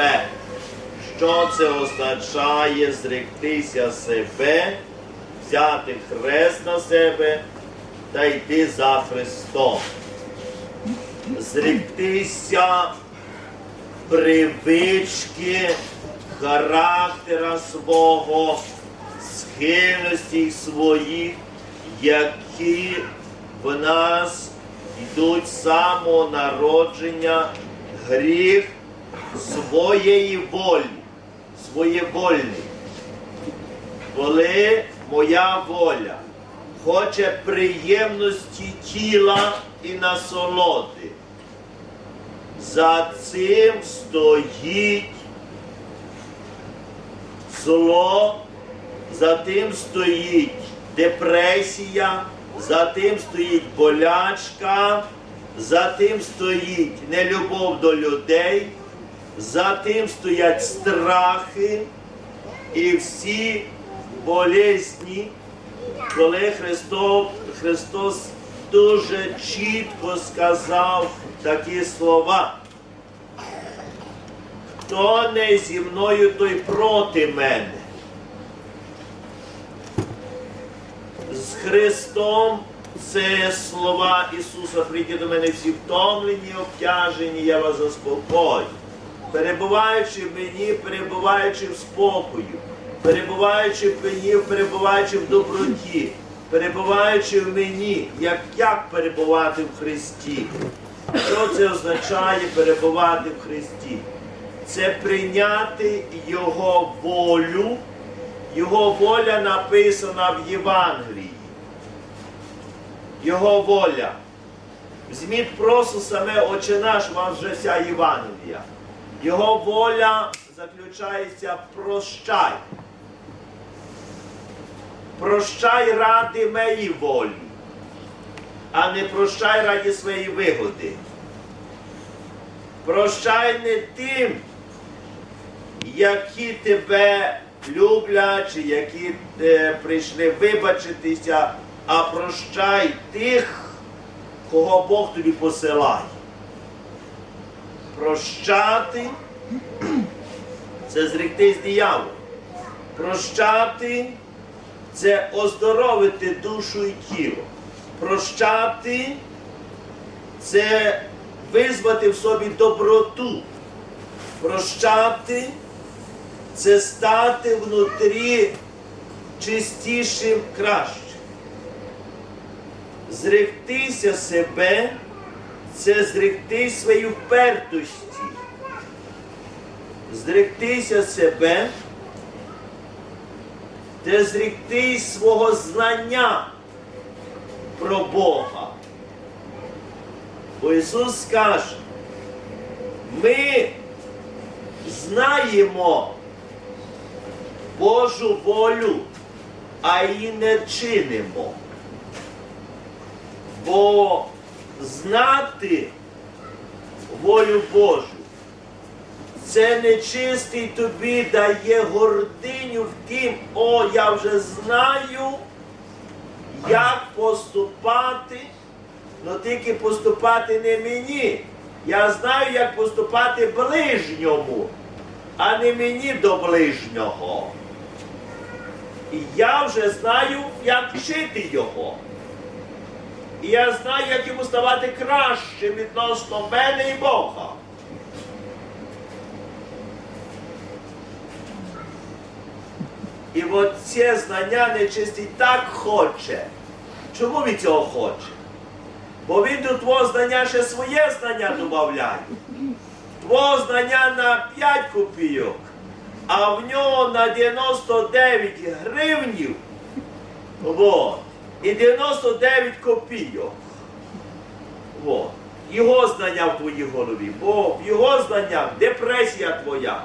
себе. Що це означає зректися себе, взяти хрест на себе та йти за Христом? Зректися привички характера свого, схильностей своїх, які в нас йдуть з народження гріх своєї волі, своєвольний. Коли моя воля хоче приємності тіла і насолоди, за цим стоїть зло, за тим стоїть депресія, за тим стоїть болячка, за тим стоїть нелюбов до людей, за тим стоять страхи і всі болезні, коли Христос, Христос дуже чітко сказав такі слова. Хто не зі мною, той проти мене. З Христом це слова Ісуса, прийдіть до мене всі втомлені, обтяжені, я вас заспокою. Перебуваючи в мені, перебуваючи в спокою, перебуваючи в мені, перебуваючи в доброті, перебуваючи в мені, як, як перебувати в Христі. Що це означає перебувати в Христі? Це прийняти Його волю. Його воля написана в Євангелії. Його воля. Візьміть просто саме Отче наш, вам вже вся Євангелія. Його воля заключається прощай. Прощай ради моєї волі, а не прощай ради своєї вигоди. Прощай не тим, які тебе люблять, чи які е, прийшли вибачитися, а прощай тих, кого Бог тобі посилає. Прощати це зректись дияволу. Прощати це оздоровити душу і тіло. Прощати це визвати в собі доброту. Прощати це стати внутрі чистішим кращим. Зректися себе це зректись своєї впертості. Зректися себе це зректись свого знання про Бога. Бо Ісус каже, ми знаємо Божу волю, а її не чинимо. Бо знати волю Божу, це нечистий тобі дає гординю в тім, о, я вже знаю, як поступати, але тільки поступати не мені. Я знаю, як поступати ближньому, а не мені до ближнього. І я вже знаю, як вчити його. І я знаю, як йому ставати краще відносно мене і Бога. І от це знання нечистий так хоче. Чому він цього хоче? Бо він до твого знання ще своє знання додає. Твого знання на 5 копійок, а в нього на 99 гривнів. Вот. І 99 копійок. Вот. Його знання в твоїй голові. Бо в його знаннях депресія твоя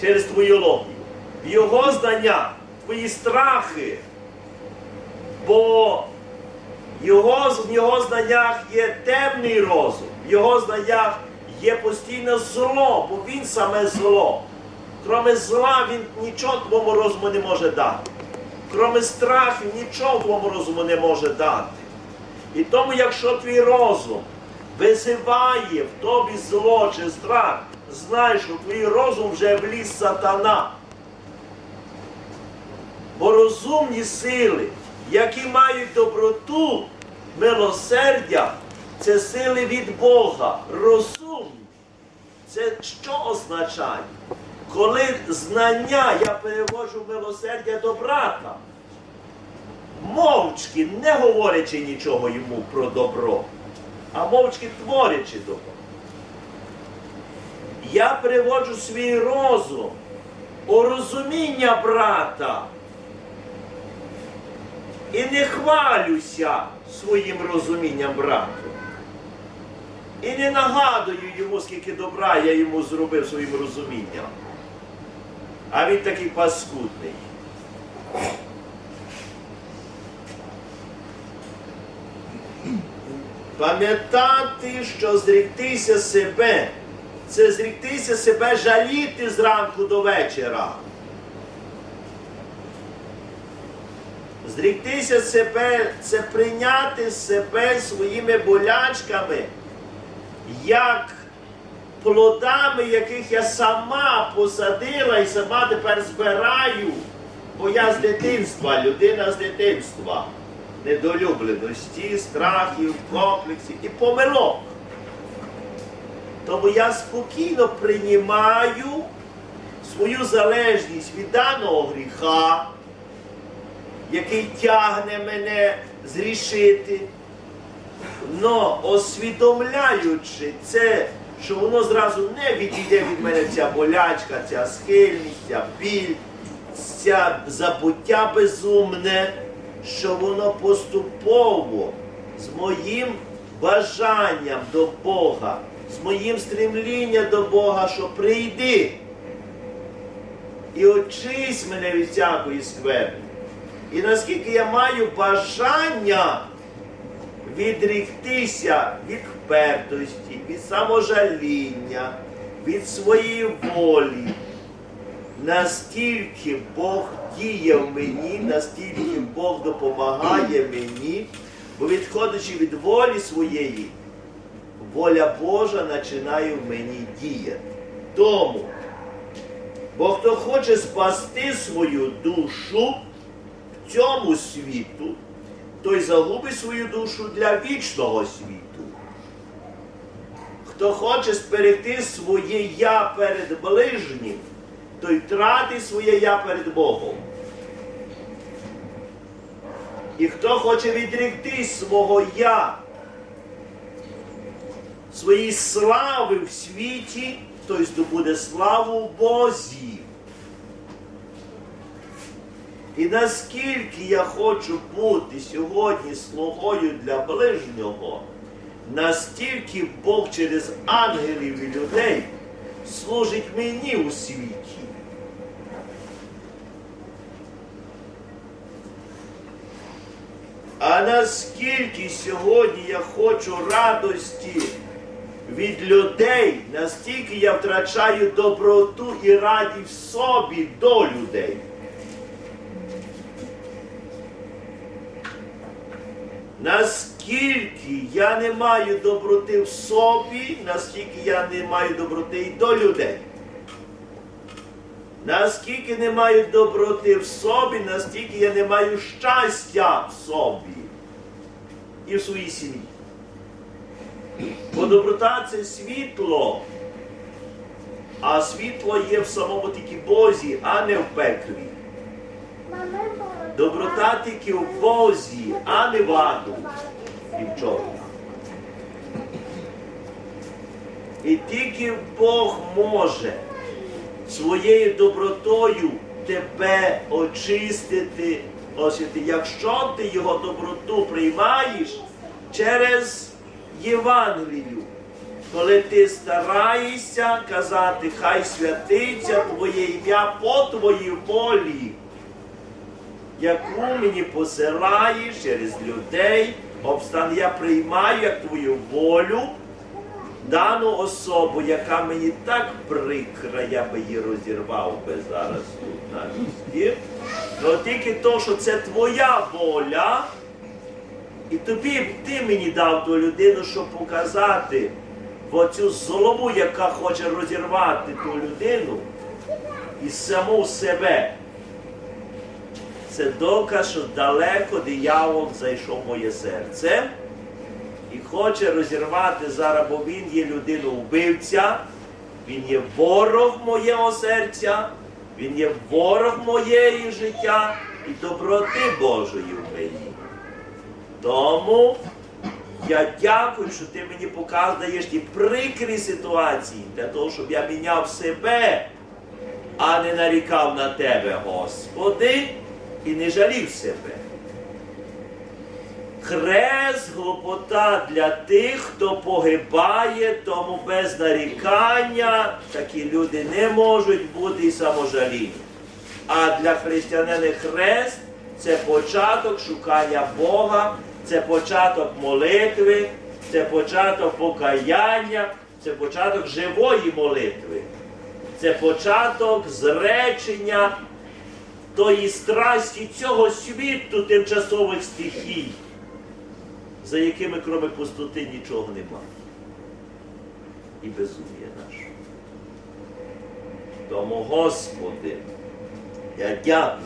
через твою логіку. В його знаннях твої страхи. Бо його, в його знаннях є темний розум, в його знаннях є постійне зло, бо він саме зло. Кроме зла він нічого твоєму розуму не може дати. Кроме страхів нічого твоєму розуму не може дати. І тому, якщо твій розум визиває в тобі зло чи страх, знай, що твій розум вже вліз сатана. Бо розумні сили, які мають доброту, милосердя, це сили від Бога. Розумні. Це що означає? Коли знання я переводжу милосердя до брата, мовчки, не говорячи нічого йому про добро, а мовчки творячи добро. Я переводжу свій розум у розуміння брата. І не хвалюся своїм розумінням брату. І не нагадую йому, скільки добра я йому зробив своїм розумінням. А він такий паскудний. Пам'ятати, що зріктися себе, це зріктися себе жаліти зранку до вечора. Зріктися себе це прийняти себе своїми болячками, як плодами, яких я сама посадила і сама тепер збираю, бо я з дитинства, людина з дитинства, недолюбленості, страхів, комплексів і помилок. Тому я спокійно приймаю свою залежність від даного гріха який тягне мене зрішити. Но освідомляючи це, що воно зразу не відійде від мене ця болячка, ця схильність, ця біль, ця забуття безумне, що воно поступово з моїм бажанням до Бога, з моїм стремлінням до Бога, що прийди і очись мене від всякої скверни. І наскільки я маю бажання відріктися від впертості, від саможаління, від своєї волі, настільки Бог діє в мені, настільки Бог допомагає мені, бо відходячи від волі своєї, воля Божа починає в мені діяти. Тому, бо хто хоче спасти свою душу, в цьому світу, той загубить свою душу для вічного світу. Хто хоче зберегти своє я перед ближнім, той втратить своє я перед Богом. І хто хоче відректись свого я, своєї слави в світі, той здобуде славу в Бозі. І наскільки я хочу бути сьогодні слугою для ближнього, настільки Бог через ангелів і людей служить мені у світі. А наскільки сьогодні я хочу радості від людей, настільки я втрачаю доброту і радість в собі до людей. Наскільки я не маю доброти в собі, наскільки я не маю доброти і до людей. Наскільки не маю доброти в собі, настільки я не маю щастя в собі і в своїй сім'ї. Бо доброта це світло, а світло є в самому тільки Бозі, а не в пеклі. Доброта тільки в Бозі, а не в аду чорні. І тільки Бог може своєю добротою тебе очистити, освяти. Якщо ти його доброту приймаєш через Євангелію, коли ти стараєшся казати, хай святиться Твоє ім'я по Твоїй волі яку мені посилаєш через людей, обстан я приймаю як твою волю, дану особу, яка мені так прикра, я би її розірвав би зараз тут на місці. Но тільки то, що це твоя воля, і тобі ти мені дав ту людину, щоб показати оцю золому, яка хоче розірвати ту людину і саму себе. Це доказ, що далеко диявол зайшов в моє серце і хоче розірвати зараз, бо він є людина-вбивця, він є ворог моєго серця, він є ворог моєї життя і доброти Божої в мені. Тому я дякую, що ти мені показуєш ті прикрі ситуації для того, щоб я міняв себе, а не нарікав на тебе, Господи, і не жалів себе. Хрест глупота для тих, хто погибає, тому без нарікання такі люди не можуть бути і саможаління. А для християнина хрест це початок шукання Бога, це початок молитви, це початок покаяння, це початок живої молитви, це початок зречення тої страсті цього світу тимчасових стихій, за якими, кроме пустоти, нічого немає. І безум'я наше. Тому, Господи, я дякую.